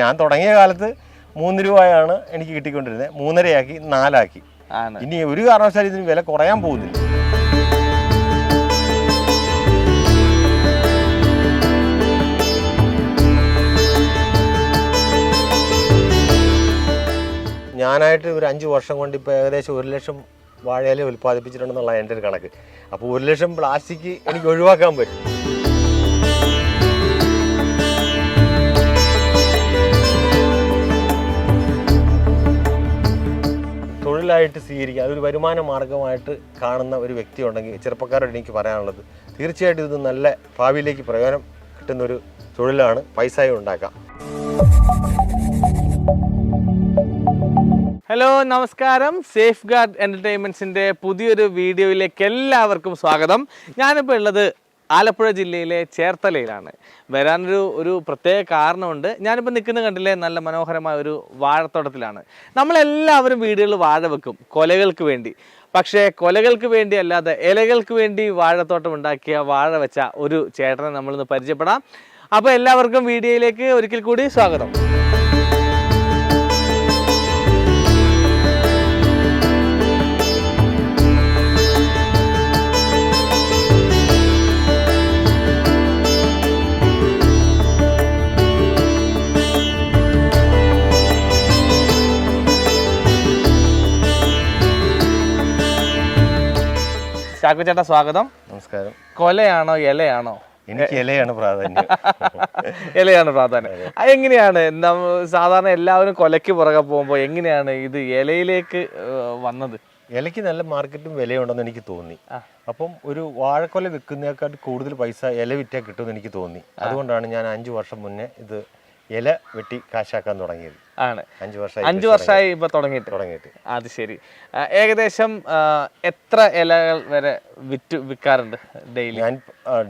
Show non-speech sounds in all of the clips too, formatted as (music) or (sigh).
ഞാൻ തുടങ്ങിയ കാലത്ത് മൂന്ന് രൂപയാണ് എനിക്ക് കിട്ടിക്കൊണ്ടിരുന്നത്. മൂന്നരയാക്കി നാലാക്കി. ഇനി ഒരു കാരണവശാലും ഇതിന് വില കുറയാൻ പോകുന്നില്ല. ഞാനായിട്ട് ഒരു അഞ്ച് വർഷം കൊണ്ട് ഇപ്പോൾ ഏകദേശം ഒരു ലക്ഷം വാഴയില ഉൽപ്പാദിപ്പിച്ചിട്ടുണ്ടെന്നുള്ള എന്റെ ഒരു കണക്ക്. അപ്പോൾ ഒരു ലക്ഷം പ്ലാസ്റ്റിക് എനിക്ക് ഒഴിവാക്കാൻ പറ്റും. തൊഴിലായിട്ട് സ്വീകരിക്കുക. അതൊരു വരുമാന മാർഗമായിട്ട് കാണുന്ന ഒരു വ്യക്തി ഉണ്ടെങ്കിൽ ചെറുപ്പക്കാരോട് എനിക്ക് പറയാനുള്ളത് തീർച്ചയായിട്ടും ഇത് നല്ല ഭാവിയിലേക്ക് പ്രയോജനം കിട്ടുന്നൊരു തൊഴിലാണ് പൈസയും ഉണ്ടാക്കാം. ഹലോ നമസ്കാരം. സേഫ് ഗാർഡ് എന്റർടൈൻമെന്റ്സിന്റെ പുതിയൊരു വീഡിയോയിലേക്ക് എല്ലാവർക്കും സ്വാഗതം. ഞാനിപ്പോൾ ഉള്ളത് ആലപ്പുഴ ജില്ലയിലെ ചേർത്തലയിലാണ്. വരാനൊരു ഒരു പ്രത്യേക കാരണമുണ്ട്. ഞാനിപ്പോൾ നിൽക്കുന്ന കണ്ടില്ലേ നല്ല മനോഹരമായ ഒരു വാഴത്തോട്ടത്തിലാണ്. നമ്മളെല്ലാവരും വീടുകളിൽ വാഴ വെക്കും കൊലകൾക്ക് വേണ്ടി. പക്ഷേ കൊലകൾക്ക് വേണ്ടി അല്ലാതെ ഇലകൾക്ക് വേണ്ടി വാഴത്തോട്ടം ഉണ്ടാക്കിയ വാഴ വെച്ച ഒരു ചേട്ടനെ നമ്മളിന്ന് പരിചയപ്പെടാം. അപ്പോൾ എല്ലാവർക്കും വീഡിയോയിലേക്ക് ഒരിക്കൽ കൂടി സ്വാഗതം. ചാക്കോ ചേട്ടാ സ്വാഗതം. നമസ്കാരം. കൊലയാണോ ഇലയാണോ? എനിക്ക് ഇലയാണ് പ്രാധാന്യം. (laughs) ഇലയാണ് പ്രാധാന്യം. എങ്ങനെയാണ്? നമ്മ- സാധാരണ എല്ലാവരും കൊലയ്ക്ക് പുറകെ പോകുമ്പോൾ എങ്ങനെയാണ് ഇത് ഇലയിലേക്ക് വന്നത്? ഇലയ്ക്ക് നല്ല മാർക്കറ്റും വിലയുണ്ടെന്ന് എനിക്ക് തോന്നി. അപ്പം ഒരു വാഴക്കൊല വിൽക്കുന്നതിനേക്കാൾ കൂടുതൽ പൈസ ഇല വിറ്റാൽ കിട്ടുമെന്ന് എനിക്ക് തോന്നി. അതുകൊണ്ടാണ് ഞാൻ അഞ്ചു വർഷം മുന്നേ ഇത് ഇല വെട്ടി കാശാക്കാൻ തുടങ്ങിയത്. ആണ്. അഞ്ച് വർഷം അഞ്ചു വർഷമായി ഇപ്പൊ തുടങ്ങിയിട്ട്. തുടങ്ങിയിട്ട്. അത് ശരി. ഏകദേശം എത്ര ഇലകൾ വരെ വിറ്റ് വിൽക്കാറുണ്ട് ഡെയിലി? ഞാൻ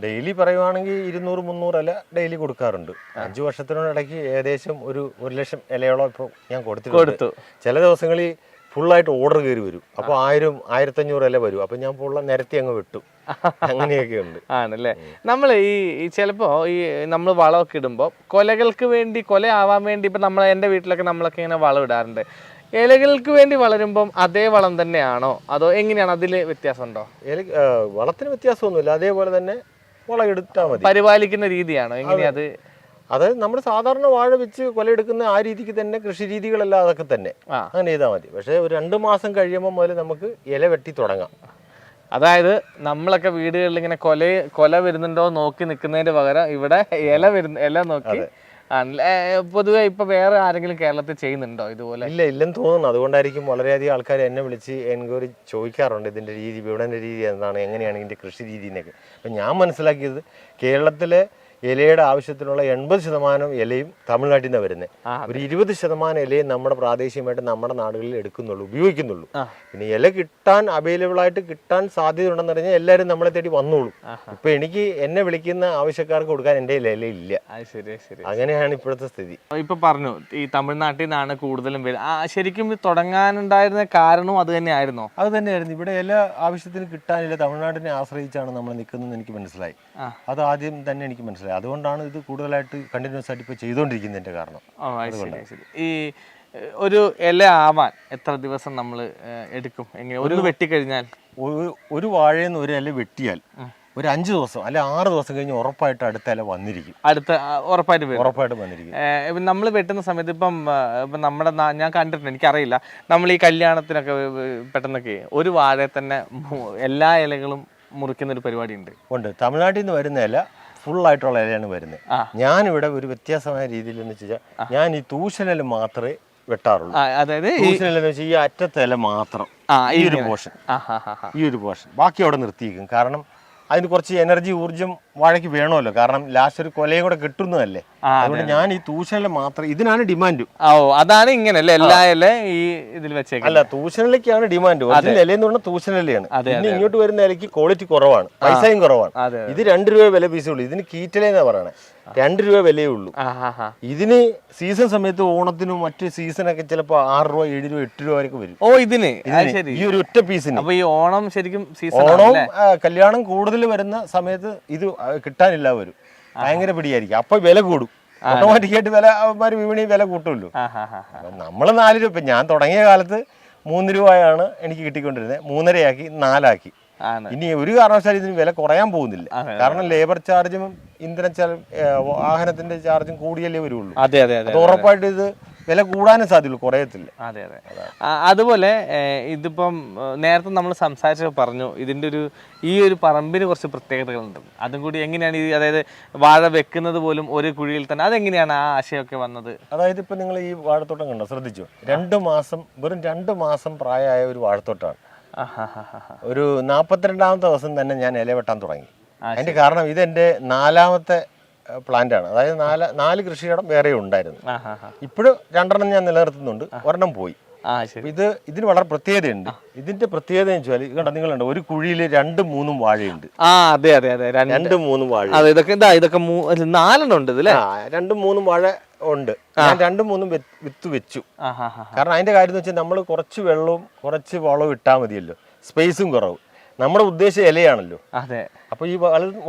ഡെയിലി പറയുവാണെങ്കിൽ ഇരുന്നൂറ് മുന്നൂറ് ഇല ഡെയിലി കൊടുക്കാറുണ്ട്. അഞ്ച് വർഷത്തിനോടിടയ്ക്ക് ഏകദേശം ഒരു ഒരു ലക്ഷം ഇലയോളം ഇപ്പൊ ഞാൻ കൊടുത്തു കൊടുത്തു. ചില ദിവസങ്ങളിൽ ഫുള്ളായിട്ട് ഓർഡർ കയറി വരും. അപ്പോൾ ആയിരം ആയിരത്തഞ്ഞൂറ് അല്ലേ വരും. അപ്പോൾ ഞാൻ ഫുള്ള നിരത്തി അങ്ങ് വിട്ടു. (laughs) അങ്ങനെയൊക്കെ ഉണ്ട്. ആണല്ലേ? നമ്മൾ ഈ ചിലപ്പോ ഈ നമ്മൾ വളമൊക്കെ ഇടുമ്പോൾ കൊലകൾക്ക് വേണ്ടി കൊല ആവാൻ വേണ്ടി ഇപ്പൊ നമ്മൾ എന്റെ വീട്ടിലൊക്കെ നമ്മളൊക്കെ ഇങ്ങനെ വളം ഇടാറുണ്ട്. ഇലകൾക്ക് വേണ്ടി വളരുമ്പം അതേ വളം തന്നെയാണോ? അതോ എങ്ങനെയാണ്? അതിൽ വ്യത്യാസമുണ്ടോ? ഇല വളത്തിന് വ്യത്യാസമൊന്നുമില്ല. അതേപോലെ തന്നെ വളം എടുത്താൽ മതി. പരിപാലിക്കുന്ന രീതിയാണോ? എങ്ങനെയാ അത് അത് നമ്മൾ സാധാരണ വാഴ വെച്ച് കൊലയെടുക്കുന്ന ആ രീതിക്ക് തന്നെ കൃഷി രീതികളെല്ലാം അതൊക്കെ തന്നെ. അങ്ങനെ ചെയ്താൽ മതി. പക്ഷേ ഒരു രണ്ട് മാസം കഴിയുമ്പോൾ മുതൽ നമുക്ക് ഇല വെട്ടി തുടങ്ങാം. അതായത് നമ്മളൊക്കെ വീടുകളിൽ ഇങ്ങനെ കൊല കൊല വരുന്നുണ്ടോ നോക്കി നിൽക്കുന്നതിന് പകരം ഇവിടെ ഇല വരുന്ന ഇല നോക്കി പൊതുവെ ഇപ്പൊ വേറെ ആരെങ്കിലും കേരളത്തിൽ ചെയ്യുന്നുണ്ടോ ഇതുപോലെ? ഇല്ല ഇല്ലെന്ന് തോന്നുന്നു. അതുകൊണ്ടായിരിക്കും വളരെയധികം ആൾക്കാർ എന്നെ വിളിച്ച് എൻക്വയറി ചോദിക്കാറുണ്ട് ഇതിന്റെ രീതി വിപണന രീതി എന്താണ് എങ്ങനെയാണ് ഇതിന്റെ കൃഷി രീതി എന്നൊക്കെ. അപ്പം ഞാൻ മനസ്സിലാക്കിയത് കേരളത്തിലെ ഇലയുടെ ആവശ്യത്തിനുള്ള എൺപത് ശതമാനം ഇലയും തമിഴ്നാട്ടിൽ നിന്നാണ് വരുന്നത് ഒരു ഇരുപത് ശതമാനം ഇലയും നമ്മുടെ പ്രാദേശികമായിട്ട് നമ്മുടെ നാടുകളിൽ എടുക്കുന്നുള്ളൂ ഉപയോഗിക്കുന്നുള്ളൂ. പിന്നെ ഇല കിട്ടാൻ അവൈലബിൾ ആയിട്ട് കിട്ടാൻ സാധ്യത ഉണ്ടെന്ന് പറഞ്ഞാൽ എല്ലാവരും നമ്മളെ തേടി വന്നോളൂ. ഇപ്പൊ എനിക്ക് എന്നെ വിളിക്കുന്ന ആവശ്യക്കാർക്ക് കൊടുക്കാൻ എന്റെ ഇല ഇല്ല. ശരി ശരി അങ്ങനെയാണ് ഇപ്പോഴത്തെ സ്ഥിതി. ഇപ്പൊ പറഞ്ഞു ഈ തമിഴ്നാട്ടിൽ നിന്നാണ് കൂടുതലും ശരിക്കും തുടങ്ങാനുണ്ടായിരുന്ന കാരണവും അത് തന്നെയായിരുന്നോ? അത് തന്നെയായിരുന്നു. ഇവിടെ എല്ലാ ആവശ്യത്തിന് കിട്ടാനില്ല തമിഴ്നാടിനെ ആശ്രയിച്ചാണ് നമ്മൾ നിൽക്കുന്നത് എനിക്ക് മനസ്സിലായി. അത് ആദ്യം തന്നെ എനിക്ക് മനസ്സിലായി. അതുകൊണ്ടാണ് ഇത് കൂടുതലായിട്ട് കണ്ടിന്യൂസ് ആയിട്ട് ഇപ്പോൾ ചെയ്തുകൊണ്ടിരിക്കുന്നതിന്റെ കാരണം. ഓ അത് ശരി ശരി. ഈ ഒരു ഇല ആവാൻ എത്ര ദിവസം നമ്മൾ എടുക്കും? എങ്ങനെ? ഒരു വെട്ടിക്കഴിഞ്ഞാൽ? ഒരു ഒരു വാഴയിൽ നിന്ന് ഒരു ഇല വെട്ടിയാൽ ഒരു അഞ്ച് ദിവസം അല്ലെ ആറ് ദിവസം കഴിഞ്ഞ് ഉറപ്പായിട്ട് അടുത്ത ഇല വന്നിരിക്കും. അടുത്ത ആ, ഉറപ്പായിട്ട് വരും. ഉറപ്പായിട്ട് വന്നിരിക്കും. നമ്മൾ വെട്ടുന്ന സമയത്ത് ഇപ്പം ആ, ഇപ്പം നമ്മുടെ നാ- ഞാൻ കണ്ടിട്ടുണ്ട് എനിക്കറിയില്ല. നമ്മൾ ഈ കല്യാണത്തിനൊക്കെ വ- വ- പെട്ടെന്നൊക്കെ ഒരു വാഴയെ തന്നെ മു- എല്ലാ ഇലകളും മുറിക്കുന്ന ഒരു പരിപാടി ഉണ്ട് ഉണ്ട്. തമിഴ്നാട്ടിൽ നിന്ന് വരുന്ന ഇല ഫുള്ളായിട്ടുള്ള ഇലയാണ് വരുന്നത്. ഞാനിവിടെ ഒരു വ്യത്യാസമായ രീതിയിൽ എന്ന് വെച്ചാൽ ഞാൻ ഈ തൂശനില മാത്രമേ വെട്ടാറുള്ളൂ. അതായത് ഈ തൂഷനില വെച്ചാൽ ഈ അറ്റത്തെ ഇല മാത്രം ഈ ഒരു. പോർഷൻ ഈ ഒരു പോർഷൻ ബാക്കി അവിടെ നിർത്തിയിരിക്കും കാരണം അതിന് കുറച്ച് എനർജി ഊർജം വാഴയ്ക്ക് വേണമല്ലോ. കാരണം ലാസ്റ്റ് ഒരു കൊലയും കൂടെ കിട്ടുന്നതല്ലേ? അതുകൊണ്ട് ഞാൻ ഈ തൂഷനില മാത്രം ഇതിനാണ് ഡിമാൻഡ് ഓ അതാണ് ഇങ്ങനെ അല്ലേ എല്ലാ ഇല ഈ ഇതിൽ വെച്ചേക്കും അല്ല തൂഷണിലേക്കാണ് ഡിമാൻഡ് ഒറിജിനൽ എന്ന് പറഞ്ഞാൽ തൂഷനിലയാണ് പിന്നെ ഇങ്ങോട്ട് വരുന്ന ഇലയ്ക്ക് ക്വാളിറ്റി കുറവാണ്. പൈസയും കുറവാണ്. ഇത് രണ്ട് രൂപ വില പീസേ ഉള്ളൂ. ഇതിന് കീറ്റലെന്നാ പറയണേ? രണ്ട് രൂപ വിലയേ ഉള്ളൂ. ഇതിന് സീസൺ സമയത്ത് ഓണത്തിനും മറ്റു സീസണൊക്കെ ചിലപ്പോ ആറ് രൂപ ഏഴ് രൂപ എട്ട് രൂപ വരെയൊക്കെ വരും. ഓ ഇതിന്? ഈ ഒരു ഒറ്റ പീസിന് അപ്പൊ ഈ ഓണം ശരിക്കും സീസൺ ഓണവും കല്യാണം കൂടുതൽ വരുന്ന സമയത്ത് ഇത് കിട്ടാനില്ല വരും. ഭയങ്കര പിടിയായിരിക്കും. അപ്പൊ വില കൂടും. ഓട്ടോമാറ്റിക്കായിട്ട് വില അവന്മാർ വിപണി വില കൂട്ടുമല്ലോ. നമ്മൾ നാല് രൂപ ഞാൻ തുടങ്ങിയ കാലത്ത് മൂന്ന് രൂപയാണ് എനിക്ക് കിട്ടിക്കൊണ്ടിരുന്നത്. മൂന്നരയാക്കി നാലാക്കി. ഇനി ഒരു കാരണവശാലും ഇതിന് വില കുറയാൻ പോകുന്നില്ല. കാരണം ലേബർ ചാർജും ഇന്ധന വാഹനത്തിന്റെ ചാർജും കൂടിയല്ലേ വരുള്ളൂ. ഉറപ്പായിട്ട് ഇത് വില കൂടാനും സാധ്യതയുള്ളൂ കുറയത്തില്ല. അതെ അതെ. അതുപോലെ ഇതിപ്പം നേരത്തെ നമ്മൾ സംസാരിച്ചപ്പോൾ പറഞ്ഞു ഇതിന്റെ ഒരു ഈ ഒരു പറമ്പിന് കുറച്ച് പ്രത്യേകതകളുണ്ട്. അതും കൂടി എങ്ങനെയാണ് ഈ അതായത് വാഴ വെക്കുന്നത് പോലും ഒരു കുഴിയിൽ തന്നെ അതെങ്ങനെയാണ് ആ ആശയമൊക്കെ വന്നത്? അതായത് ഇപ്പം നിങ്ങൾ ഈ വാഴത്തോട്ടം കണ്ടോ? ശ്രദ്ധിച്ചു? രണ്ട് മാസം വെറും രണ്ട് മാസം പ്രായമായ ഒരു വാഴത്തോട്ടമാണ് ഒരു നാൽപ്പത്തിരണ്ടാമത്തെ ദിവസം തന്നെ ഞാൻ ഇല വെട്ടാൻ തുടങ്ങി. അതിന്റെ കാരണം ഇതെന്റെ നാലാമത്തെ പ്ലാന്റ് ആണ് അതായത് നാല് നാല് കൃഷിയിടം വേറെ ഉണ്ടായിരുന്നു. ഇപ്പോഴും രണ്ടെണ്ണം ഞാൻ നിലനിർത്തുന്നുണ്ട്. ഒരെണ്ണം പോയി. ഇത് ഇതിന് വളരെ പ്രത്യേകതയുണ്ട്. ഇതിന്റെ പ്രത്യേകത വെച്ചാൽ കണ്ടോ നിങ്ങളുണ്ട്? ഒരു കുഴിയിൽ രണ്ടും മൂന്നും വാഴയുണ്ട്. ആ അതെ അതെ അതെ. രണ്ട് മൂന്നും വാഴ. അതെ ഇതൊക്കെ ഇതാ ഇതൊക്കെ നാലെണ്ണം ഉണ്ട് ഇതല്ലേ രണ്ടും മൂന്നും വാഴ ഉണ്ട്. ഞാൻ രണ്ടും മൂന്നും വിത്ത് വെച്ചു. കാരണം അതിന്റെ കാര്യം എന്ന് വെച്ചാൽ നമ്മൾ കുറച്ച് വെള്ളവും കുറച്ച് വളവും ഇട്ടാൽ മതിയല്ലോ. സ്പേസും കുറവ്. നമ്മുടെ ഉദ്ദേശം ഇലയാണല്ലോ. അതെ. അപ്പോൾ ഈ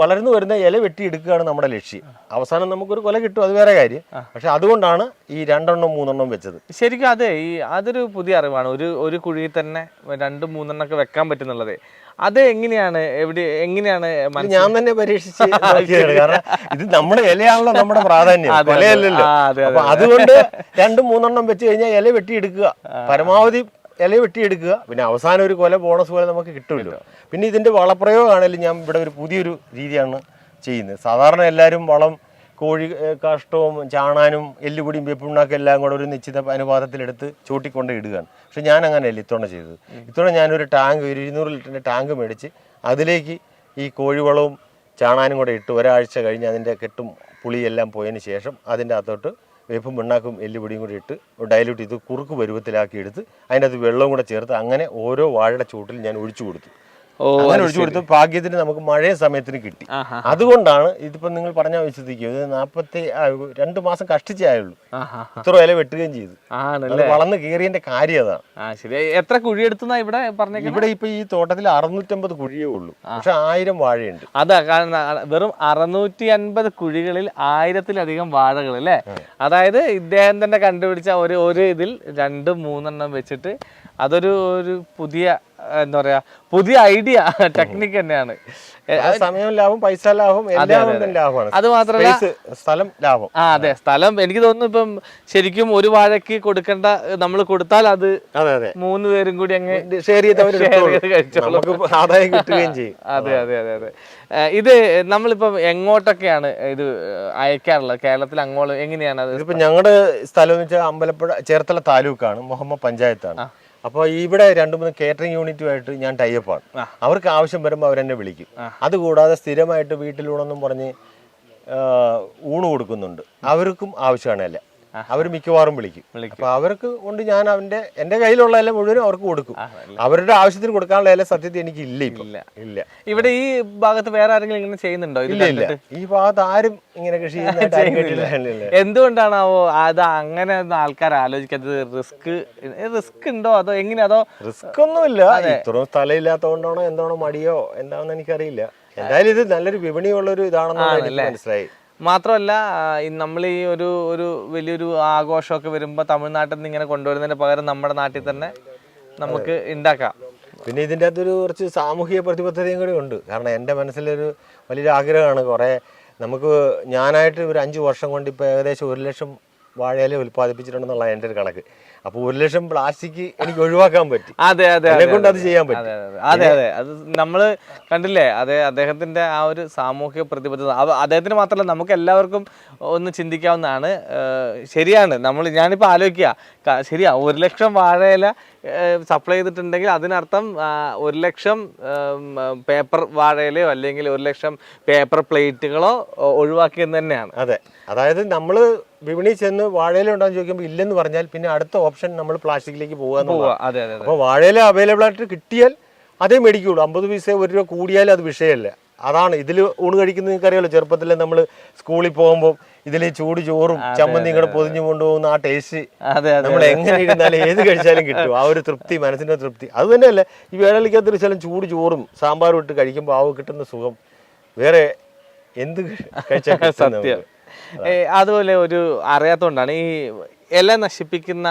വളർന്നു വരുന്ന ഇല വെട്ടി വെട്ടിയെടുക്കുകയാണ് നമ്മുടെ ലക്ഷ്യം. അവസാനം നമുക്കൊരു കൊല കിട്ടും അത് വേറെ കാര്യം. പക്ഷെ അതുകൊണ്ടാണ് ഈ രണ്ടെണ്ണം മൂന്നെണ്ണം വെച്ചത്. ശരിക്കും അതെ ഈ അതൊരു പുതിയ അറിവാണ്. ഒരു ഒരു കുഴിയിൽ തന്നെ രണ്ടും മൂന്നെണ്ണം ഒക്കെ വെക്കാൻ പറ്റുന്നുള്ളത്. അത് എങ്ങനെയാണ് എവിടെ എങ്ങനെയാണ് ഞാൻ തന്നെ പരീക്ഷിച്ച് കാരണം ഇത് നമ്മുടെ ഇലയാണല്ലോ നമ്മുടെ പ്രാധാന്യം. ഇലയല്ലല്ലോ അതുകൊണ്ട് രണ്ടും മൂന്നെണ്ണം വെച്ച് കഴിഞ്ഞാൽ ഇല വെട്ടി എടുക്കുക പരമാവധി ഇല വെട്ടിയെടുക്കുക. പിന്നെ അവസാനം ഒരു കൊല ബോണസ് പോലെ നമുക്ക് കിട്ടുമല്ലോ. പിന്നെ ഇതിന്റെ വളപ്രയോഗമാണെങ്കിലും ഞാൻ ഇവിടെ ഒരു പുതിയൊരു രീതിയാണ് ചെയ്യുന്നത്. സാധാരണ എല്ലാവരും വളം കോഴി കാഷ്ടവും ചാണാനും എല്ലുപൊടിയും വെപ്പുണ്ണാക്കും എല്ലാം കൂടെ ഒരു നിശ്ചിത അനുപാതത്തിലെടുത്ത് ചൂട്ടിക്കൊണ്ട് ഇടുകയാണ്. പക്ഷെ ഞാൻ അങ്ങനെയല്ല ഇത്തവണ ചെയ്തത്. ഇത്തവണ ഞാനൊരു ടാങ്ക് ഒരു ഇരുന്നൂറ് ലിറ്ററിന്റെ ടാങ്ക് മേടിച്ച് അതിലേക്ക് ഈ കോഴിവളവും ചാണാനും കൂടെ ഇട്ട് ഒരാഴ്ച കഴിഞ്ഞ് അതിന്റെ കെട്ടും പുളിയെല്ലാം പോയതിന് ശേഷം അതിന്റെ അകത്തോട്ട് വേപ്പും പിണ്ണാക്കും എല്ലുപൊടിയും കൂടി ഇട്ട് ഡയലൂട്ട് ചെയ്ത് കുറുക്ക് പരുവത്തിലാക്കി എടുത്ത് അതിന്റെ അകത്ത് വെള്ളവും കൂടെ ചേർത്ത് അങ്ങനെ ഓരോ വാഴയുടെ ചൂട്ടിൽ ഞാൻ ഒഴിച്ചു കൊടുത്തു. അങ്ങനെ ഒഴിച്ചു കൊടുത്തു ഭാഗ്യത്തിന് നമുക്ക് മഴയ സമയത്തിന് കിട്ടി. അതുകൊണ്ടാണ് ഇതിപ്പോ നിങ്ങൾ പറഞ്ഞാൽ വിശ്വസിക്കും ഇത് നാൽപ്പത്തി രണ്ട് മാസം കഷ്ടിച്ചേ ആയുള്ളൂ. ആ ഹാ ഇത്ര വില വെട്ടുകയും ചെയ്തു. വളർന്നു കീറിയതിന്റെ കാര്യം അതാണ്. ശരി. എത്ര കുഴി എടുത്തുന്നാ ഇവിടെ പറഞ്ഞ ഇവിടെ ഇപ്പൊ ഈ തോട്ടത്തിൽ അറുന്നൂറ്റമ്പത് കുഴിയേ ഉള്ളൂ. പക്ഷെ ആയിരം വാഴയുണ്ട്. അതാ കാരണം വെറും അറുന്നൂറ്റി അൻപത് കുഴികളിൽ ആയിരത്തിലധികം വാഴകൾ അല്ലേ? അതായത് ഇദ്ദേഹം തന്നെ കണ്ടുപിടിച്ച ഒരു ഒരു ഇതിൽ രണ്ട് മൂന്നെണ്ണം വെച്ചിട്ട് അതൊരു ഒരു പുതിയ എന്താ പറയാ പുതിയ ഐഡിയ ടെക്നിക്ക് തന്നെയാണ്. സമയം ലാഭം പൈസ ലാഭം ലാഭമാണ്. അത് മാത്രമല്ല സ്ഥലം ലാഭം. ആ അതെ സ്ഥലം എനിക്ക് തോന്നുന്നു ഇപ്പം ശരിക്കും ഒരു വാഴയ്ക്ക് കൊടുക്കേണ്ട നമ്മൾ കൊടുത്താൽ അത് മൂന്ന് പേരും കൂടി അങ്ങ് ഷെയർ ആദായം കിട്ടുകയും ചെയ്യും. (laughs) അതെ അതെ അതെ അതെ. ഇത് നമ്മളിപ്പം എങ്ങോട്ടൊക്കെയാണ് ഇത് അയക്കാറുള്ളത്? കേരളത്തിൽ അങ്ങോട്ട് എങ്ങനെയാണ് അത് ഇപ്പൊ ഞങ്ങളുടെ സ്ഥലം എന്ന് വെച്ചാൽ അമ്പലപ്പുഴ ചേർത്തല താലൂക്കാണ് മുഹമ്മദ് പഞ്ചായത്താണ്. അപ്പോൾ ഇവിടെ രണ്ട് മൂന്ന് കേറ്ററിംഗ് യൂണിറ്റുമായിട്ട് ഞാൻ ടൈപ്പാണ് അവർക്ക് ആവശ്യം വരുമ്പോൾ അവരെന്നെ വിളിക്കും. അതുകൂടാതെ സ്ഥിരമായിട്ട് വീട്ടിലൂണെന്നും പറഞ്ഞ് ഊണ് കൊടുക്കുന്നുണ്ട്. അവർക്കും ആവശ്യമാണ് അല്ല അവർ മിക്കവാറും വിളിക്കും. അപ്പൊ അവർക്ക് കൊണ്ട് ഞാൻ അവന്റെ എന്റെ കയ്യിലുള്ള എല്ലാം മുഴുവനും അവർക്ക് കൊടുക്കും. അവരുടെ ആവശ്യത്തിന് കൊടുക്കാനുള്ള എല്ലാം സത്യത്തിൽ എനിക്ക് ഇല്ല ഇല്ല. ഇവിടെ ഈ ഭാഗത്ത് വേറെ ആരെങ്കിലും ഇങ്ങനെ ചെയ്യുന്നുണ്ടോ ഇല്ല ഇല്ല. ഈ ഭാഗത്ത് ആരും ഇങ്ങനെ കൃഷി എന്തുകൊണ്ടാണോ. (laughs) എന്തുകൊണ്ടാണാവോ അത് അങ്ങനെ ആൾക്കാർ ആലോചിക്കാത്തത്? റിസ്ക് റിസ്ക് ഉണ്ടോ അതോ എങ്ങനെ? അതോ റിസ്ക് ഒന്നുമില്ല ഇത്രയും സ്ഥലം ഇല്ലാത്തതുകൊണ്ടാണോ എന്താണോ മടിയോ എന്താണെന്ന് എനിക്കറിയില്ല. എന്തായാലും ഇത് നല്ലൊരു വിപണിയുള്ള ഒരു ഇതാണെന്നാണ് എനിക്ക് മനസ്സിലായി. മാത്രമല്ല നമ്മൾ ഈ ഒരു ഒരു വലിയൊരു ആഘോഷമൊക്കെ വരുമ്പോൾ തമിഴ്നാട്ടിൽ നിന്ന് ഇങ്ങനെ കൊണ്ടുവരുന്നതിന് പകരം നമ്മുടെ നാട്ടിൽ തന്നെ നമുക്ക് ഉണ്ടാക്കാം പിന്നെ ഇതിന്റെ അകത്തൊരു കുറച്ച് സാമൂഹിക പ്രതിബദ്ധതയും കൂടി ഉണ്ട്. കാരണം എന്റെ മനസ്സിലൊരു വലിയൊരു ആഗ്രഹമാണ് കുറേ നമുക്ക് ഞാനായിട്ട് ഒരു അഞ്ച് വർഷം കൊണ്ട് ഇപ്പോൾ ഏകദേശം ഒരു ലക്ഷം വാഴയില ഉൽപ്പാദിപ്പിച്ചിട്ടുണ്ടെന്നുള്ള എന്റെ ഒരു കണക്ക്. അപ്പോൾ ഒരു ലക്ഷം പ്ലാസ്റ്റിക് എനിക്ക് ഒഴിവാക്കാൻ പറ്റി. അതെ അതെ കൊണ്ട് അത് ചെയ്യാൻ പറ്റും. അതെ അതെ. അതെ നമ്മൾ കണ്ടില്ലേ അതെ അദ്ദേഹത്തിന്റെ ആ ഒരു സാമൂഹിക പ്രതിബദ്ധത. അദ്ദേഹത്തിന് മാത്രമല്ല നമുക്ക് എല്ലാവർക്കും ഒന്ന് ചിന്തിക്കാവുന്നതാണ്. ശരിയാണ്. നമ്മൾ ഞാനിപ്പോ ആലോചിക്കുക. ശരിയാ ഒരു ലക്ഷം വാഴയില സപ്ലൈ ചെയ്തിട്ടുണ്ടെങ്കിൽ അതിനർത്ഥം ഒരു ലക്ഷം പേപ്പർ വാഴയിലയോ അല്ലെങ്കിൽ ഒരു ലക്ഷം പേപ്പർ പ്ലേറ്റുകളോ ഒഴിവാക്കിയെന്ന് തന്നെയാണ്. അതെ. അതായത് നമ്മൾ വിപണി ചെന്ന് വാഴയില ഉണ്ടോന്ന് ചോദിക്കുമ്പോൾ ഇല്ലെന്ന് പറഞ്ഞാൽ പിന്നെ അടുത്ത ഓപ്ഷൻ നമ്മൾ പ്ലാസ്റ്റിക്കിലേക്ക് പോകുക അപ്പോൾ വാഴയില അവൈലബിൾ ആയിട്ട് കിട്ടിയാൽ അതേ മേടിക്കുള്ളൂ. അമ്പത് പൈസ ഒരു രൂപ കൂടിയാലും അത് വിഷയമല്ല. അതാണ്. ഇതിൽ ഊണ് കഴിക്കുന്നത് നിങ്ങൾക്കറിയാലോ ചെറുപ്പത്തിൽ നമ്മൾ സ്കൂളിൽ പോകുമ്പോൾ ഇതിൽ ചൂട് ചോറും ചമ്മന്തി ഇങ്ങനെ പൊതിഞ്ഞു കൊണ്ടുപോകുന്ന ആ ടേസ്റ്റ് നമ്മൾ എങ്ങനെ ഇരുന്നാലും ഏത് കഴിച്ചാലും കിട്ടും. ആ ഒരു തൃപ്തി മനസ്സിന്റെ തൃപ്തി. അത് തന്നെയല്ല ഈ വേനലിക്കകത്ത് വെച്ചാലും ചൂട് ചോറും സാമ്പാറും ഇട്ട് കഴിക്കുമ്പോൾ ആ കിട്ടുന്ന സുഖം. വേറെ എന്ത് കഴിച്ചാൽ സത്യം. അതുപോലെ ഒരു അറിയാത്തോണ്ടാണ് ഈ ഇല നശിപ്പിക്കുന്ന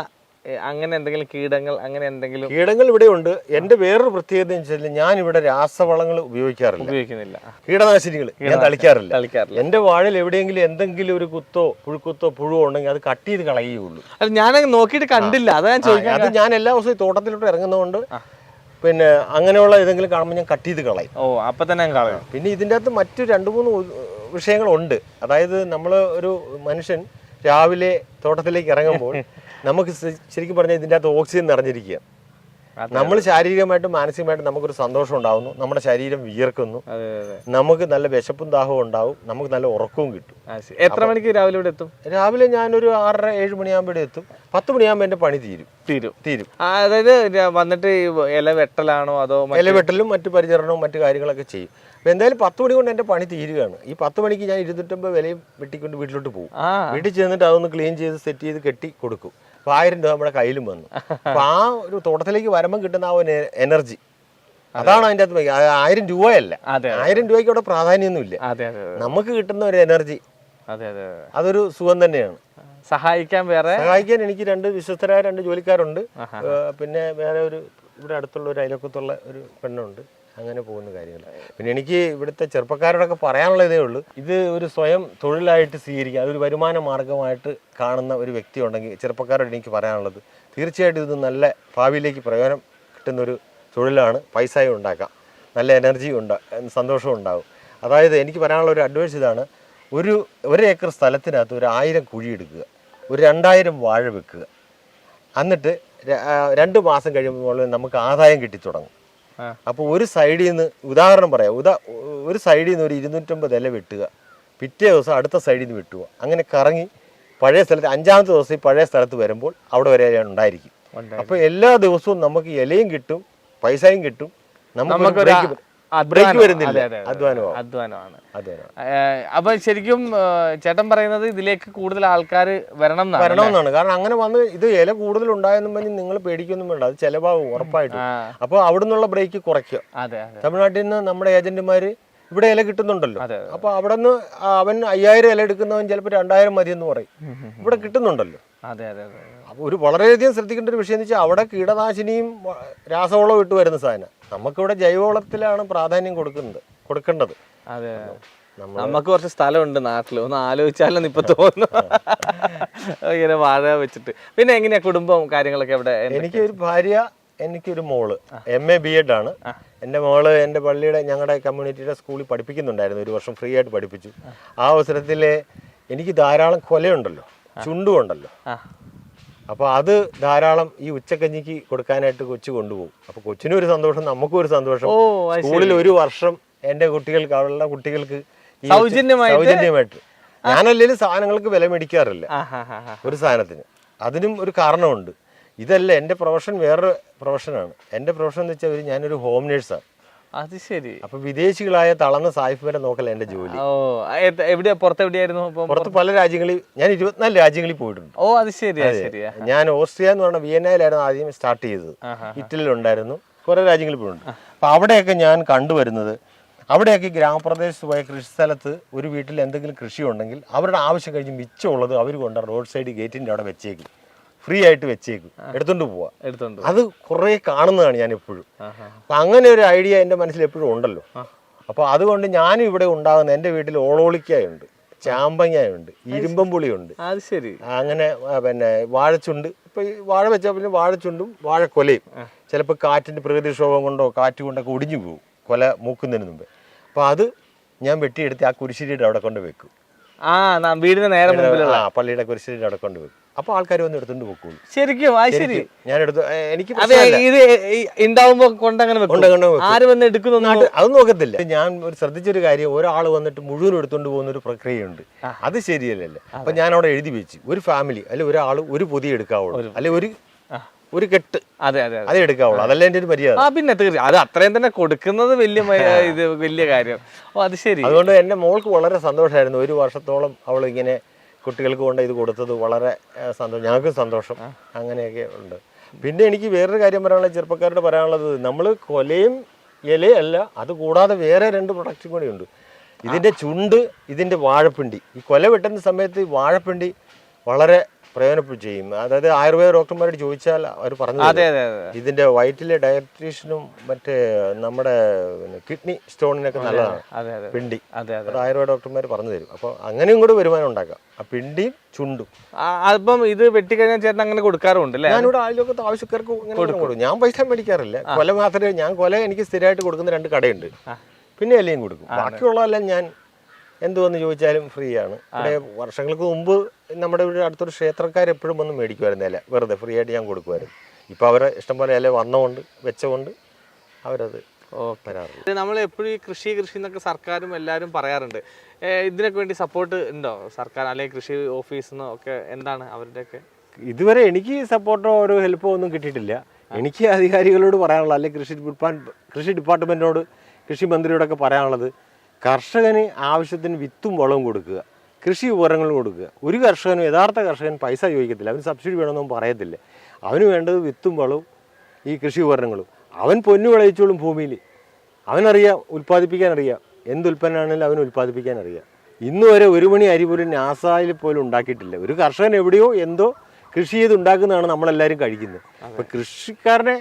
അങ്ങനെ എന്തെങ്കിലും കീടങ്ങൾ അങ്ങനെ എന്തെങ്കിലും കീടങ്ങൾ ഇവിടെ ഉണ്ട്. എന്റെ വേറൊരു പ്രത്യേകത എന്ന് വെച്ചാൽ ഞാൻ ഇവിടെ രാസവളങ്ങൾ ഉപയോഗിക്കാറില്ല. ഉപയോഗിക്കുന്നില്ല. കീടനാശിനികൾ ഞാൻ തളിക്കാറില്ല. തളിക്കാറില്ല. എന്റെ വാഴയിൽ എവിടെയെങ്കിലും എന്തെങ്കിലും ഒരു കുത്തോ പുഴുക്കുത്തോ പുഴുവോ ഉണ്ടെങ്കിൽ അത് കട്ട് ചെയ്ത് കളയുകയുള്ളൂ. അത് ഞാൻ നോക്കിയിട്ട് കണ്ടില്ല. അതാ ഞാൻ അത് ഞാൻ എല്ലാ ദിവസവും തോട്ടത്തിലോട്ട് ഇറങ്ങുന്നതുകൊണ്ട് പിന്നെ അങ്ങനെയുള്ള ഏതെങ്കിലും കാണുമ്പോൾ ഞാൻ കട്ട് ചെയ്ത് കളയും. ഓ അപ്പൊ തന്നെ കളയും. പിന്നെ ഇതിന്റെ അകത്ത് മറ്റു രണ്ട് മൂന്ന് വിഷയങ്ങളുണ്ട്. അതായത് നമ്മൾ ഒരു മനുഷ്യൻ രാവിലെ തോട്ടത്തിലേക്ക് ഇറങ്ങുമ്പോൾ (laughs) നമുക്ക് ശരിക്കും പറഞ്ഞാൽ ഇതിന്റെ അകത്ത് ഓക്സിജൻ നിറഞ്ഞിരിക്കുക. നമ്മൾ ശാരീരികമായിട്ടും മാനസികമായിട്ടും നമുക്കൊരു സന്തോഷം ഉണ്ടാകുന്നു നമ്മുടെ ശരീരം വിയർക്കുന്നു. നമുക്ക് നല്ല വിശപ്പും ദാഹവും ഉണ്ടാവും. നമുക്ക് നല്ല ഉറക്കവും കിട്ടും. എത്ര മണിക്ക് രാവിലെ ഇവിടെ എത്തും? രാവിലെ ഞാനൊരു ആറര ഏഴ് മണിയാകുമ്പോൾ ഇവിടെ എത്തും. പത്ത് മണിയാകുമ്പോൾ എന്റെ പണി തീരും. തീരും. തീരും. അതായത് വന്നിട്ട് ഇല വെട്ടലാണോ അതോ ഇല വെട്ടലും മറ്റു പരിചരണവും മറ്റു കാര്യങ്ങളൊക്കെ ചെയ്യും. അപ്പോൾ എന്തായാലും പത്ത് മണി കൊണ്ട് എന്റെ പണി തീരുകയാണ്. ഈ പത്ത് മണിക്ക് ഞാൻ ഇരുന്നൂറ്റമ്പത് വിലയും വെട്ടിക്കൊണ്ട് വീട്ടിലോട്ട് പോകും. വീട്ടിൽ ചെന്നിട്ട് അതൊന്ന് ക്ലീൻ ചെയ്ത് സെറ്റ് ചെയ്ത് കെട്ടി കൊടുക്കും. അപ്പോൾ ആയിരം രൂപ നമ്മുടെ കയ്യിലും വന്നു. അപ്പോൾ ആ ഒരു തോട്ടത്തിലേക്ക് വരുമ്പം കിട്ടുന്ന ആ ഒരു എനർജി. അതാണ് അതിന്റെ അകത്ത് ആയിരം രൂപയല്ല. ആയിരം രൂപയ്ക്ക് അവിടെ പ്രാധാന്യമൊന്നുമില്ല. നമുക്ക് കിട്ടുന്ന ഒരു എനർജി. അതെ അതെ അതെ. അതൊരു സുഖം തന്നെയാണ്. സഹായിക്കാൻ വേറെ? സഹായിക്കാൻ എനിക്ക് രണ്ട് വിശ്വസ്തരായ രണ്ട് ജോലിക്കാരുണ്ട്. പിന്നെ വേറെ ഒരു ഇവിടെ അടുത്തുള്ള ഒരു അയലക്കത്തുള്ള ഒരു പെണ്ണുണ്ട്. അങ്ങനെ പോകുന്ന കാര്യങ്ങൾ. പിന്നെ എനിക്ക് ഇവിടുത്തെ ചെറുപ്പക്കാരോടൊക്കെ പറയാനുള്ള ഇതേ ഉള്ളൂ. ഇത് ഒരു സ്വയം തൊഴിലായിട്ട് സ്വീകരിക്കുക അതൊരു വരുമാന മാർഗമായിട്ട് കാണുന്ന ഒരു വ്യക്തി ഉണ്ടെങ്കിൽ ചെറുപ്പക്കാരോട് എനിക്ക് പറയാനുള്ളത് തീർച്ചയായിട്ടും ഇത് നല്ല ഭാവിയിലേക്ക് പ്രയോജനം കിട്ടുന്ന ഒരു തൊഴിലാണ് പൈസയും ഉണ്ടാക്കാം നല്ല എനർജി ഉണ്ട് സന്തോഷവും ഉണ്ടാകും അതായത് എനിക്ക് പറയാനുള്ള ഒരു അഡ്വൈസ് ഇതാണ് ഒരു ഒരു ഏക്കർ സ്ഥലത്തിനകത്ത് ഒരു ആയിരം കുഴി എടുക്കുക ഒരു രണ്ടായിരം വാഴ വെക്കുക. എന്നിട്ട് രണ്ട് മാസം കഴിയുമ്പോൾ നമുക്ക് ആദായം കിട്ടി തുടങ്ങും. അപ്പോൾ ഒരു സൈഡിൽ നിന്ന് ഉദാഹരണം പറയാം. ഉദാ ഒരു സൈഡിൽ നിന്ന് ഒരു ഇരുന്നൂറ്റമ്പത് ഇല വെട്ടുക. പിറ്റേ ദിവസം അടുത്ത സൈഡിൽ നിന്ന് വെട്ടുക. അങ്ങനെ കറങ്ങി പഴയ സ്ഥലത്ത് അഞ്ചാമത്തെ ദിവസം ഈ പഴയ സ്ഥലത്ത് വരുമ്പോൾ അവിടെ വരെ ഉണ്ടായിരിക്കും. അപ്പോൾ എല്ലാ ദിവസവും നമുക്ക് ഇലയും കിട്ടും പൈസയും കിട്ടും. നമുക്ക് ബ്രേക്ക് വരുന്നില്ല. അധ്വാനമാണ്. അപ്പൊ ശരിക്കും ചേട്ടൻ പറയുന്നത് ഇതിലേക്ക് കൂടുതൽ ആൾക്കാർ വരണം എന്നാണ് വരണമെന്നാണ്. കാരണം അങ്ങനെ വന്ന് ഇത് ഇല കൂടുതൽ ഉണ്ടായെന്നും പറഞ്ഞ് നിങ്ങൾ പേടിക്കൊന്നും വേണ്ട. അത് ചെലവാകും ഉറപ്പായിട്ടും. അപ്പൊ അവിടെ നിന്നുള്ള ബ്രേക്ക് കുറയ്ക്കുക. തമിഴ്നാട്ടിൽ നിന്ന് നമ്മുടെ ഏജന്റുമാര് ഇവിടെ ഇല കിട്ടുന്നുണ്ടല്ലോ. അപ്പൊ അവിടെ നിന്ന് അവൻ അയ്യായിരം ഇല എടുക്കുന്നവൻ ചിലപ്പോൾ രണ്ടായിരം മതി എന്ന് പറയും ഇവിടെ കിട്ടുന്നുണ്ടല്ലോ. അതെ അതെ അതെ. അപ്പോൾ ഒരു വളരെയധികം ശ്രദ്ധിക്കേണ്ട ഒരു വിഷയം എന്ന് വെച്ചാൽ അവിടെ കീടനാശിനിയും രാസവളവും ഇട്ട് വരുന്ന സാധനം. നമുക്കിവിടെ ജൈവവളത്തിലാണ് പ്രാധാന്യം കൊടുക്കുന്നത് കൊടുക്കേണ്ടത്. അതെ. നമുക്ക് കുറച്ച് സ്ഥലമുണ്ട് നാട്ടിൽ ഒന്ന് ആലോചിച്ചാലും ഇപ്പൊ തോന്നുന്നു ഇങ്ങനെ വാഴ വെച്ചിട്ട്. പിന്നെ എങ്ങനെയാ കുടുംബം കാര്യങ്ങളൊക്കെ എവിടെ എനിക്ക് ഒരു ഭാര്യ എനിക്കൊരു മോൾ. എം എ ബി എഡ് ആണ്. എന്റെ മോൾ എന്റെ പള്ളിയുടെ ഞങ്ങളുടെ കമ്മ്യൂണിറ്റിയുടെ സ്കൂളിൽ പഠിപ്പിക്കുന്നുണ്ടായിരുന്നു. ഒരു വർഷം ഫ്രീ ആയിട്ട് പഠിപ്പിച്ചു. ആ അവസരത്തിൽ എനിക്ക് ധാരാളം കൊലയുണ്ടല്ലോ. ചുണ്ടും ഉണ്ടല്ലോ ആ. അപ്പോൾ അത് ധാരാളം ഈ ഉച്ചക്കഞ്ഞിക്ക് കൊടുക്കാനായിട്ട് കൊച്ചു കൊണ്ടുപോകും. അപ്പോൾ കൊച്ചിനും ഒരു സന്തോഷം നമുക്കും ഒരു സന്തോഷം. സ്കൂളിൽ ഒരു വർഷം എന്റെ കുട്ടികൾക്ക് അവളുടെ കുട്ടികൾക്ക് സൗജന്യമായിട്ട്? ഞാനല്ലേലും സാധനങ്ങൾക്ക് വില മേടിക്കാറില്ല. ഒരു സാധനത്തിന്. അതിനും ഒരു കാരണമുണ്ട്. ഇതല്ല എന്റെ പ്രൊഫഷൻ വേറൊരു പ്രൊഫഷനാണ്. എന്റെ പ്രൊഫഷൻ എന്ന് വെച്ചാൽ ഞാനൊരു ഹോം നേഴ്സാണ്. അത് ശരി. അപ്പൊ വിദേശികളായ തളർന്ന വരെ നോക്കല എന്റെ ജോലി? ഓ എവിടെ എവിടെയാ പുറത്ത് എവിടെയായിരുന്നു പുറത്ത്? പല രാജ്യങ്ങളിൽ ഞാൻ ഇരുപത്തിനാല് രാജ്യങ്ങളിൽ പോയിട്ടുണ്ട്. ഓ അത് ശരിയാ ശരിയാ ഞാൻ ഓസ്ട്രിയ എന്ന് പറഞ്ഞ വിയന്നയിലായിരുന്നു ആദ്യം സ്റ്റാർട്ട് ചെയ്തത്. ഇറ്റലിയിൽ ഇറ്റലിയിലുണ്ടായിരുന്നു കുറെ രാജ്യങ്ങളിൽ പോയിട്ടുണ്ട്. അപ്പൊ അവിടെയൊക്കെ ഞാൻ കണ്ടുവരുന്നത് അവിടെയൊക്കെ ഗ്രാമപ്രദേശത്ത് പോയ കൃഷി സ്ഥലത്ത് ഒരു വീട്ടിൽ എന്തെങ്കിലും കൃഷി ഉണ്ടെങ്കിൽ അവരുടെ ആവശ്യം കഴിഞ്ഞ് മിച്ചമുള്ളത് അവർ കൊണ്ട് റോഡ് സൈഡ് ഗേറ്റിന്റെ അവിടെ വെച്ചേക്കും. ഫ്രീ ആയിട്ട് വെച്ചേക്കും. എടുത്തോണ്ട് പോവാ. എടുത്തോണ്ട് അത് കുറേ കാണുന്നതാണ് ഞാൻ എപ്പോഴും അപ്പൊ അപ്പം അങ്ങനെ ഒരു ഐഡിയ എന്റെ മനസ്സിൽ എപ്പോഴും ഉണ്ടല്ലോ. അപ്പോൾ അതുകൊണ്ട് ഞാനും ഇവിടെ ഉണ്ടാകുന്ന എന്റെ വീട്ടിൽ ഓളോളിക്കായുണ്ട് ചാമ്പങ്ങയുണ്ട് ഇരുമ്പം പുളിയുണ്ട്. അത് ശരി. അങ്ങനെ പിന്നെ വാഴച്ചുണ്ട്. ഇപ്പൊ വാഴ വെച്ചാൽ പിന്നെ വാഴച്ചുണ്ടും വാഴക്കൊലയും. ചിലപ്പോൾ കാറ്റിന്റെ പ്രകൃതിക്ഷോഭം കൊണ്ടോ കാറ്റ് കൊണ്ടൊക്കെ ഒടിഞ്ഞു പോകും കൊല മൂക്കുന്നതിന് മുമ്പ്. അപ്പൊ അത് ഞാൻ വെട്ടിയെടുത്ത് ആ കുരിശിരിയുടെ അവിടെ കൊണ്ട് വെക്കും. ആ വീടിന് നേരെ പള്ളിയുടെ കുരിശിരിയുടെ അവിടെ കൊണ്ട് വെക്കും. അപ്പൊ ആൾക്കാർ വന്ന് എടുത്തോണ്ട് പോക്കുള്ളൂ ശരിക്കും അത് ശരി. ഞാൻ എടുത്തു എനിക്ക് അതെ. ഇത് ഉണ്ടാവുമ്പോ കൊണ്ടങ്ങനെ വെക്കും. ആര് വന്ന് എടുക്കുന്നു നാട്ട് അത് നോക്കത്തില്ല. ഞാൻ ഒരു ശ്രദ്ധിച്ചൊരു കാര്യം ഒരാൾ വന്നിട്ട് മുഴുവൻ എടുത്തുകൊണ്ട് പോകുന്ന ഒരു പ്രക്രിയയുണ്ട്. അത് ശരിയല്ലല്ലോ. അപ്പൊ ഞാൻ അവിടെ എഴുതി വെച്ചു ഒരു ഫാമിലി അല്ലെ ഒരാൾ ഒരു പൊതി എടുക്കാവുള്ളൂ. അല്ലെ ഒരു ഒരു കെട്ട് അതെ അതെ അതെ. അതേ എടുക്കാവുള്ളൂ. അതല്ല എന്റെ ഒരു മര്യാദ. ആ പിന്നെ തീർച്ചയായും അത് അത്രയും തന്നെ കൊടുക്കുന്നത് വലിയ മ- ഇത് വലിയ കാര്യം. ഓ അത് ശരി. അതുകൊണ്ട് എന്റെ മോൾക്ക് വളരെ സന്തോഷമായിരുന്നു ഒരു വർഷത്തോളം അവൾ ഇങ്ങനെ കുട്ടികൾക്ക് കൊണ്ട് ഇത് കൊടുത്തത് വളരെ സന്തോഷം ഞങ്ങൾക്ക് സന്തോഷം. അങ്ങനെയൊക്കെ ഉണ്ട്. പിന്നെ എനിക്ക് വേറൊരു കാര്യം പറയാനുള്ളത് ചെറുപ്പക്കാരോട് പറയാനുള്ളത് നമ്മൾ കൊലയും ഇലയല്ല അത് കൂടാതെ വേറെ രണ്ട് പ്രൊഡക്റ്റും കൂടി ഉണ്ട്. ഇതിന്റെ ചുണ്ട് ഇതിന്റെ വാഴപ്പിണ്ടി. ഈ കൊല വെട്ടുന്ന സമയത്ത് ഈ വാഴപ്പിണ്ടി വളരെ പ്രയോജനപ്പെട്ടു ചെയ്യും. അതായത് ആയുർവേദ ഡോക്ടർമാരോട് ചോദിച്ചാൽ അവർ പറഞ്ഞു അതെ അതെ ഇതിന്റെ വയറ്റിലെ ഡയറ്റീഷ്യനും മറ്റേ നമ്മുടെ കിഡ്നി സ്റ്റോണിനൊക്കെ നല്ലതാണ്. പിണ്ടി. അതെ ആയുർവേദ ഡോക്ടർമാർ പറഞ്ഞു തരും. അപ്പോൾ അങ്ങനെയും കൂടെ വരുമാനം ഉണ്ടാക്കാം. ആ പിണ്ടിയും ചുണ്ടും. അപ്പം ഇത് വെട്ടിക്കഴിഞ്ഞാൽ ചേട്ടൻ അങ്ങനെ കൊടുക്കാറുണ്ട് അല്ലേ? ഞാനിവിടെ ആളുകൾക്ക് ആവശ്യക്കാർക്ക് കൊടുക്കും. ഞാൻ പൈസ മേടിക്കാറില്ല. കൊല മാത്രമേ ഞാൻ കൊല എനിക്ക് സ്ഥിരമായിട്ട് കൊടുക്കുന്ന രണ്ട് കടയുണ്ട്. പിന്നെ എല്ലാം കൊടുക്കും. ബാക്കിയുള്ളതെല്ലാം ഞാൻ എന്തുവെന്ന് ചോദിച്ചാലും ഫ്രീ ആണ് വർഷങ്ങൾക്ക് മുമ്പ് നമ്മുടെ ഇവിടെ അടുത്തൊരു ക്ഷേത്രക്കാർ എപ്പോഴും വന്ന് മേടിക്കുമായിരുന്നു ഇല. വെറുതെ ഫ്രീ ആയിട്ട് ഞാൻ കൊടുക്കുമായിരുന്നു ഇപ്പോൾ അവരെ ഇഷ്ടംപോലെ ഇല വന്നതുകൊണ്ട് വെച്ചതുകൊണ്ട് അവരത് വരാറില്ല നമ്മൾ എപ്പോഴും ഈ കൃഷി കൃഷി എന്നൊക്കെ സർക്കാരും എല്ലാവരും പറയാറുണ്ട്. ഇതിനൊക്കെ വേണ്ടി സപ്പോർട്ട് ഉണ്ടോ സർക്കാർ? അല്ലെങ്കിൽ കൃഷി ഓഫീസിൽ നിന്നോ ഒക്കെ എന്താണ് അവരുടെയൊക്കെ? ഇതുവരെ എനിക്ക് സപ്പോർട്ടോ ഒരു ഹെൽപ്പോ ഒന്നും കിട്ടിയിട്ടില്ല. എനിക്ക് അധികാരികളോട് പറയാനുള്ള അല്ലെങ്കിൽ കൃഷി കൃഷി ഡിപ്പാർട്ട്മെന്റിനോട് കൃഷി മന്ത്രിയോടൊക്കെ പറയാനുള്ളത് കർഷകന് ആവശ്യത്തിന് വിത്തും വളവും കൊടുക്കുക. കൃഷി ഉപകരണങ്ങൾ കൊടുക്കുക. ഒരു കർഷകനും യഥാർത്ഥ കർഷകൻ പൈസ ചോദിക്കത്തില്ല. അവന് സബ്സിഡി വേണമെന്നൊന്നും പറയത്തില്ല. അവന് വേണ്ടത് വിത്തും വളവും ഈ കൃഷി ഉപകരണങ്ങളും. അവൻ പൊന്നു വിളയിച്ചോളും ഭൂമിയിൽ. അവനറിയാം ഉൽപ്പാദിപ്പിക്കാൻ അറിയാം എന്ത് ഉൽപ്പന്നമാണെങ്കിലും അവൻ ഉൽപ്പാദിപ്പിക്കാൻ അറിയാം ഇന്ന് വരെ ഒരു മണി അരി പോലും നാസായിൽ പോലും ഉണ്ടാക്കിയിട്ടില്ല. ഒരു കർഷകൻ എവിടെയോ എന്തോ കൃഷി ചെയ്ത് ഉണ്ടാക്കുന്നതാണ് നമ്മളെല്ലാവരും കഴിക്കുന്നത്. അപ്പം കൃഷിക്കാരനെ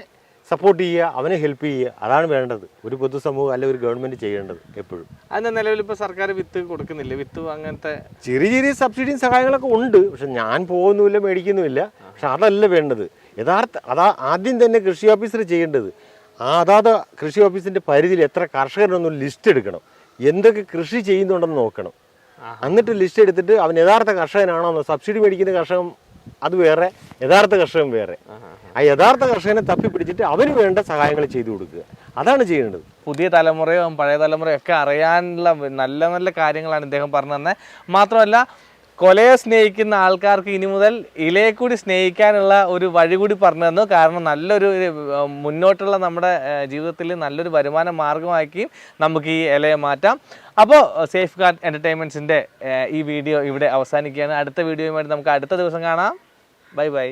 സപ്പോർട്ട് ചെയ്യുക അവനെ ഹെൽപ്പ് ചെയ്യുക. അതാണ് വേണ്ടത്. ഒരു പൊതുസമൂഹം അല്ലെ ഒരു ഗവൺമെന്റ് ചെയ്യേണ്ടത് എപ്പോഴും. അതിന് നിലവിൽ ഇപ്പോൾ സർക്കാർ വിത്ത് കൊടുക്കുന്നില്ല? വിത്ത് അങ്ങനത്തെ ചെറിയ ചെറിയ സബ്സിഡിയും സഹായങ്ങളൊക്കെ ഉണ്ട്. പക്ഷെ ഞാൻ പോകുന്നുമില്ല മേടിക്കുന്നുമില്ല. പക്ഷെ അതല്ല വേണ്ടത്. യഥാർത്ഥ അതാ ആദ്യം തന്നെ കൃഷി ഓഫീസർ ചെയ്യേണ്ടത്. ആ അതാത് കൃഷി ഓഫീസിന്റെ പരിധിയിൽ എത്ര കർഷകരൊന്നും ലിസ്റ്റ് എടുക്കണം. എന്തൊക്കെ കൃഷി ചെയ്യുന്നുണ്ടെന്ന് നോക്കണം. എന്നിട്ട് ലിസ്റ്റ് എടുത്തിട്ട് അവൻ യഥാർത്ഥ കർഷകനാണോ സബ്സിഡി മേടിക്കുന്ന കർഷകൻ അത് വേറെ യഥാർത്ഥ കർഷകൻ വേറെ. ആ യഥാർത്ഥ കർഷകനെ തപ്പി പിടിച്ചിട്ട് അവന് വേണ്ട സഹായങ്ങൾ ചെയ്തു കൊടുക്കുക. അതാണ് ചെയ്യേണ്ടത്. പുതിയ തലമുറയോ പഴയ തലമുറയോ ഒക്കെ അറിയാനുള്ള നല്ല നല്ല കാര്യങ്ങളാണ് ഇദ്ദേഹം പറഞ്ഞു തന്നെ മാത്രമല്ല കൊലയെ സ്നേഹിക്കുന്ന ആൾക്കാർക്ക് ഇനി മുതൽ ഇലയെ കൂടി സ്നേഹിക്കാനുള്ള ഒരു വഴി കൂടി പറഞ്ഞു തന്നു കാരണം നല്ലൊരു മുന്നോട്ടുള്ള നമ്മുടെ ജീവിതത്തിൽ നല്ലൊരു വരുമാന മാർഗമാക്കി നമുക്ക് ഈ ഇലയെ മാറ്റാം. അപ്പോൾ സേഫ് ഗാർഡ് എന്റർടൈൻമെന്റ്സിന്റെ ഈ വീഡിയോ ഇവിടെ അവസാനിക്കുകയാണ്. അടുത്ത വീഡിയോയുമായിട്ട് നമുക്ക് അടുത്ത ദിവസം കാണാം. Bye bye.